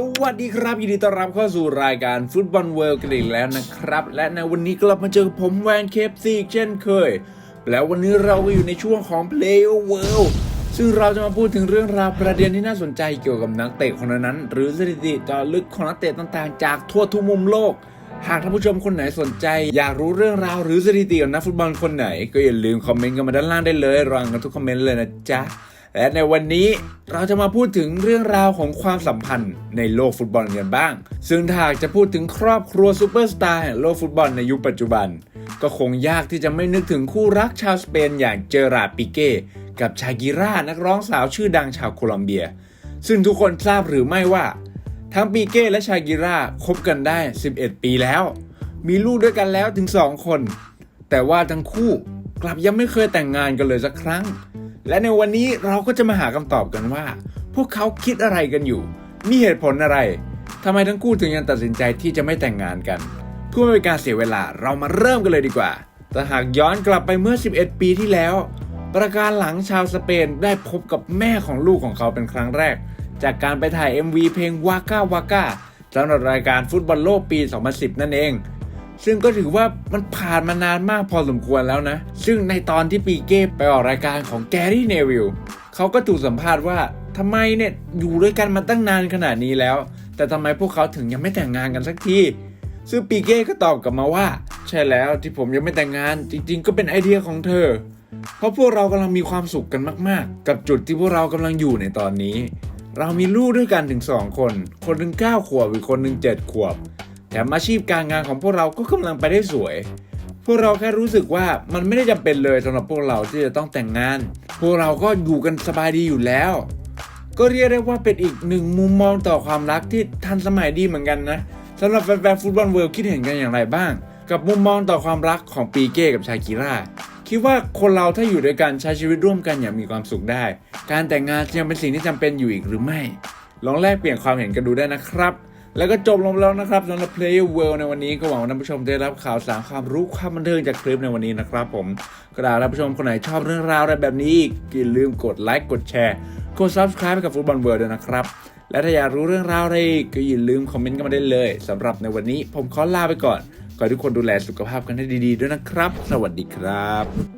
สวัสดีครับ ยินดีต้อนรับเข้าสู่รายการฟุตบอลเวิลด์กันอีกแล้วนะครับ และในวันนี้กลับมาเจอผมแวนเคฟซีเช่นเคย แล้ววันนี้เราก็อยู่ในช่วงของ Play World ซึ่งเราจะมาพูดถึงเรื่องราวประเด็นที่น่าสนใจเกี่ยวกับนักเตะคนนั้น หรือสถิติเจอลึกของนักเตะต่างๆ จากทั่วทุกมุมโลก หากท่านผู้ชมคนไหนสนใจ อยากรู้เรื่องราวหรือสถิติของนักฟุตบอลคนไหน ก็อย่าลืมคอมเมนต์กันมาด้านล่างได้เลยรังกันทุกคอมเมนต์เลยนะจ๊ะ และในวันนี้เราจะมาพูดถึงเรื่องราวของความสัมพันธ์ในโลกฟุตบอลกันบ้าง ซึ่งถ้าหากจะพูดถึงครอบครัวซูเปอร์สตาร์แห่งโลกฟุตบอลในยุคปัจจุบัน ก็คงยากที่จะไม่นึกถึงคู่รักชาวสเปนอย่างเจอราร์ดปิเก้กับชากิร่านักร้องสาวชื่อดังชาวโคลอมเบีย ซึ่งทุกคนทราบหรือไม่ว่า ทั้งปีเก้และชากิร่าคบกันได้ 11 ปีแล้ว มีลูกด้วยกันแล้วถึง 2 คน แต่ว่าทั้งคู่กลับยังไม่เคยแต่งงานกันเลยสักครั้ง และในวันนี้เราก็จะมาหาคำตอบกันว่า พวกเขาคิดอะไรกันอยู่ มีเหตุผลอะไรทำไมทั้งคู่ถึงยังตัดสินใจที่จะไม่แต่งงานกัน เพื่อไม่เป็นการเสียเวลาเรามาเริ่มกันเลยดีกว่า แต่หากย้อนกลับไปเมื่อ 11 ปีที่แล้ว ประการหลังชาวสเปนได้พบกับแม่ของลูกของเขาเป็นครั้งแรก จากการไปถ่าย MV เพลงวาก้าวาก้าสำหรับรายการฟุตบอลโลกปี 2010 นั่นเอง ซึ่งก็ถือว่ามันผ่านมานานมากพอสมควรแล้วนะ ซึ่งในตอนที่ปีเก้ไปออกรายการของแกรี่เนวิลเขาก็ถูกสัมภาษณ์ว่าทำไมเนี่ยอยู่ด้วยกันมาตั้งนานขนาดนี้แล้ว แต่ทำไมพวกเขาถึงยังไม่แต่งงานกันสักทีซึ่งปีเก้ก็ตอบกลับมาว่า ใช่แล้วที่ผมยังไม่แต่งงาน จริง ๆ ก็เป็นไอเดียของเธอ เพราะพวกเรากำลังมีความสุขกันมาก ๆ กับจุดที่พวกเรากำลังอยู่ในตอนนี้ เรามีลูกด้วยกันถึงสองคน คนหนึ่งเก้าขวบอีกคนหนึ่งเจ็ดขวบ มอาชีพการงานของพวกเราก็กำลังไปได้สวย พวกเราแค่รู้สึกว่ามันไม่ได้จำเป็นเลยสำหรับพวกเราที่จะต้องแต่งงาน พวกเราก็อยู่กันสบายดีอยู่แล้ว ก็เรียกได้ว่าเป็นอีกหนึ่งมุมมองต่อความรักที่ทันสมัยดีเหมือนกันนะสำหรับแฟนๆฟุตบอลเวิลด์คิดเห็นกันอย่างไรบ้าง กับมุมมองต่อความรักของปีเก้กับชากิร่าคิดว่าคนเราถ้าอยู่ด้วยกันใช้ชีวิตร่วมกันอย่างมีความสุขได้ การแต่งงานยังเป็นสิ่งที่จำเป็นอยู่อีกหรือไม่ ลองแลกเปลี่ยนความเห็นกันดูได้นะครับ แล้วก็จบลงแล้วนะครับสำหรับ Player World ในวันนี้ก็หวังว่าท่านผู้ชมจะได้รับข่าวสารความรู้ความบันเทิงจากคลิปในวันนี้นะครับ ผมก็ได้ท่านผู้ชมคนไหนชอบเรื่องราวอะไรแบบนี้อย่าลืมกดไลค์กดแชร์กด subscribe ให้กับฟุตบอลเวิร์ด้วยนะครับ และถ้าอยากรู้เรื่องราวอะไรกก็อย่าลืมคอมเมนต์กันมาได้เลยสำหรับในวันนี้ผมขอลาไปก่อนขอให้ทุกคนดูแลสุขภาพกันให้ดีๆด้วยนะครับ สวัสดีครับ